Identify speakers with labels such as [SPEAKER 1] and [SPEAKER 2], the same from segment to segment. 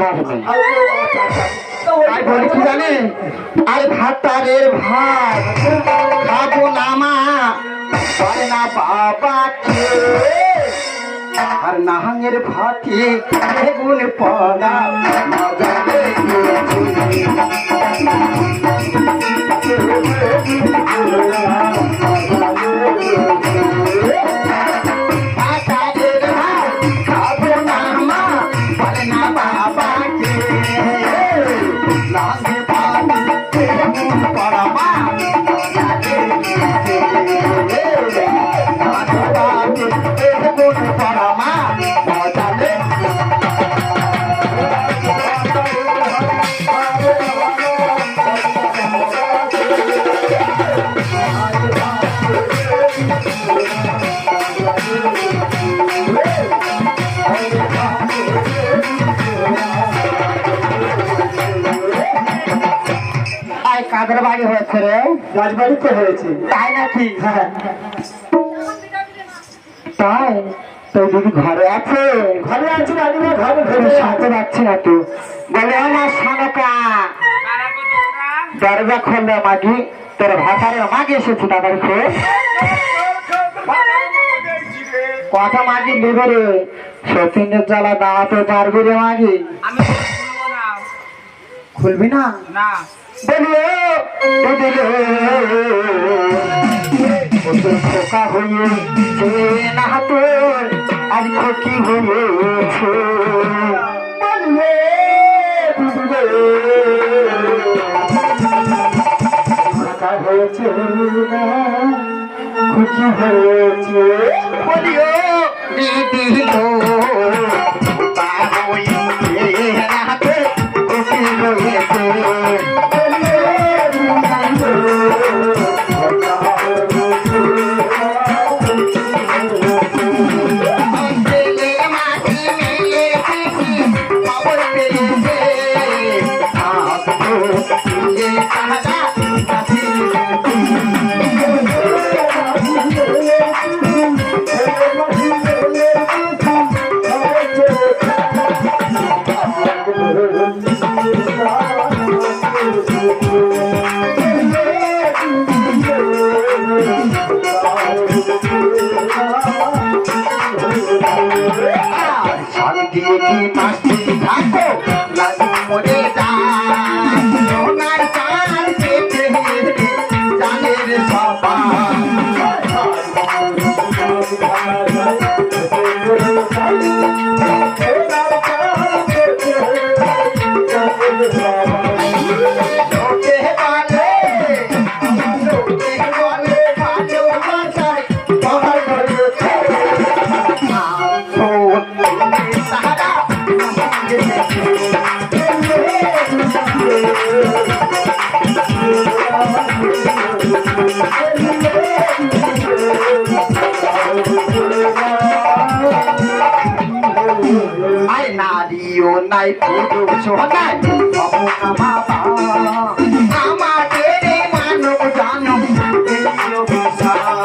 [SPEAKER 1] ভাত নেই। তাই বলি কি জানে? আরে না মা। পারে না আর নাহাঙের ভাতি বেগুন পড়া। মজা
[SPEAKER 2] রাজবাড়িতে হয়েছে।
[SPEAKER 1] তাই নাকি?
[SPEAKER 2] হ্যাঁ।
[SPEAKER 1] তাই? তো দিদি ঘরে আছে?
[SPEAKER 2] ঘরে আছে রাজমা ঘরে ঘরে
[SPEAKER 1] সাথে পাচ্ছি না তো। বলে দরজা খোলে মাগি। তোর মাগি এসেছে তাদের খোঁজ কথা মাগি নেবে রে। সতীনের জ্বালা দাঁড়াতে পারবি রে মাগি।
[SPEAKER 3] আমি খুলবো না।
[SPEAKER 1] খুলবি খোকা হয়ে না তোর হয়েছে বলিও খোকা হয়েছে খুশি হয়েছে বলিও দিদি শান্তি কি মাসি থাকো লাগু যায় সোনার চাল পেটে জানের সবাই নারীও নাই পুরুষ নাই আমাদের মানব অভিশাপ।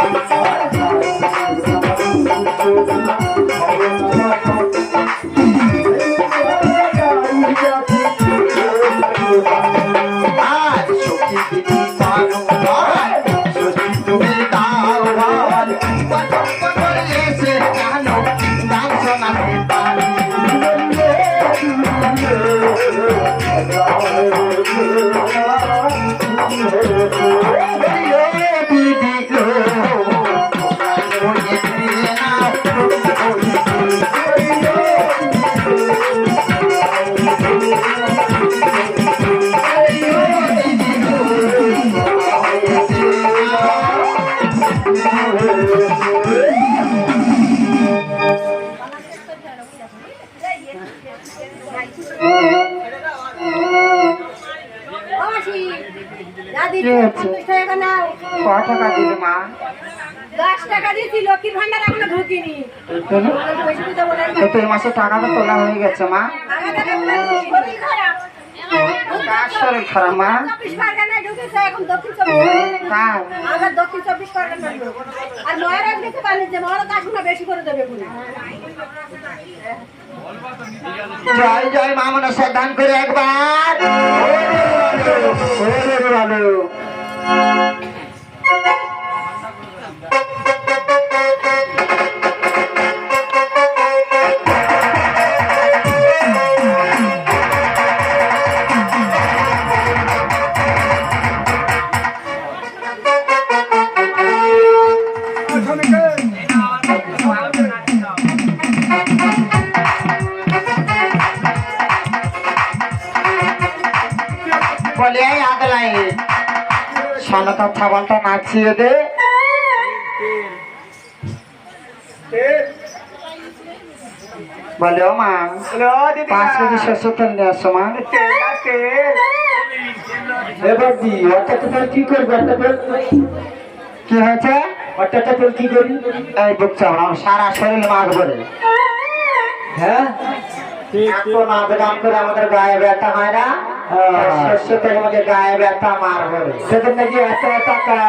[SPEAKER 1] আর সখী
[SPEAKER 4] টাকা
[SPEAKER 1] দিলে মা?
[SPEAKER 4] দশ টাকা দিয়েছি লক্ষ্মীর ভান্ডার এখনও ঢুকিনি?
[SPEAKER 1] এই মাসে টাকাটা তোলা হয়ে গেছে মা।
[SPEAKER 4] শরীর খারাপ।
[SPEAKER 1] মা?
[SPEAKER 4] এখন দক্ষিণ চব্বিশ আমরা দক্ষিণ চব্বিশ আর মহারাজ দিতে পারেন যে আসুন বেশি করে দেবে
[SPEAKER 1] জয় জয় মামনা সদান দান করে একবার। নাচিয়ে দে। বলে মা, পাঁচ কেজি শস্য নিয়ে আসো মা।
[SPEAKER 2] এবার দি অর্থাৎ কি
[SPEAKER 1] কি হয়েছে?
[SPEAKER 2] অর্থাৎ তেল কি করি?
[SPEAKER 1] এই বুক চাওড়া সারা শরীর মাঘ বলে।
[SPEAKER 2] হ্যাঁ?
[SPEAKER 1] নাচ গান করে আমাদের গায়ে ব্যথা হয় না? শস্য তেল আমাদের গায়ে ব্যথা মার বলে।
[SPEAKER 2] সেদিন নাকি এত টাকা?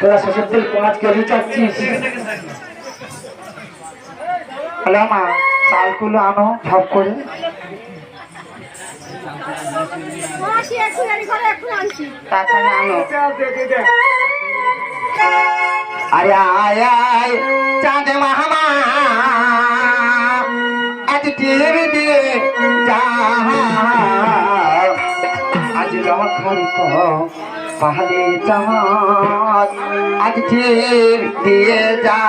[SPEAKER 2] তোরা শ্বশুর তেল পাঁচ কেজি চাচ্ছিস?
[SPEAKER 1] হ্যালো মা চালগুলো আনো সব করে।
[SPEAKER 4] করে
[SPEAKER 1] তাড়াতাড়ি আনো। আরে আয় চাঁদ মাহামা। আজ টিভি দিয়ে পাহাড়ে চাঁদ আজ টিভি দিয়ে যা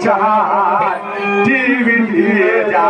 [SPEAKER 2] চাঁদ
[SPEAKER 3] টিভি দিয়ে যা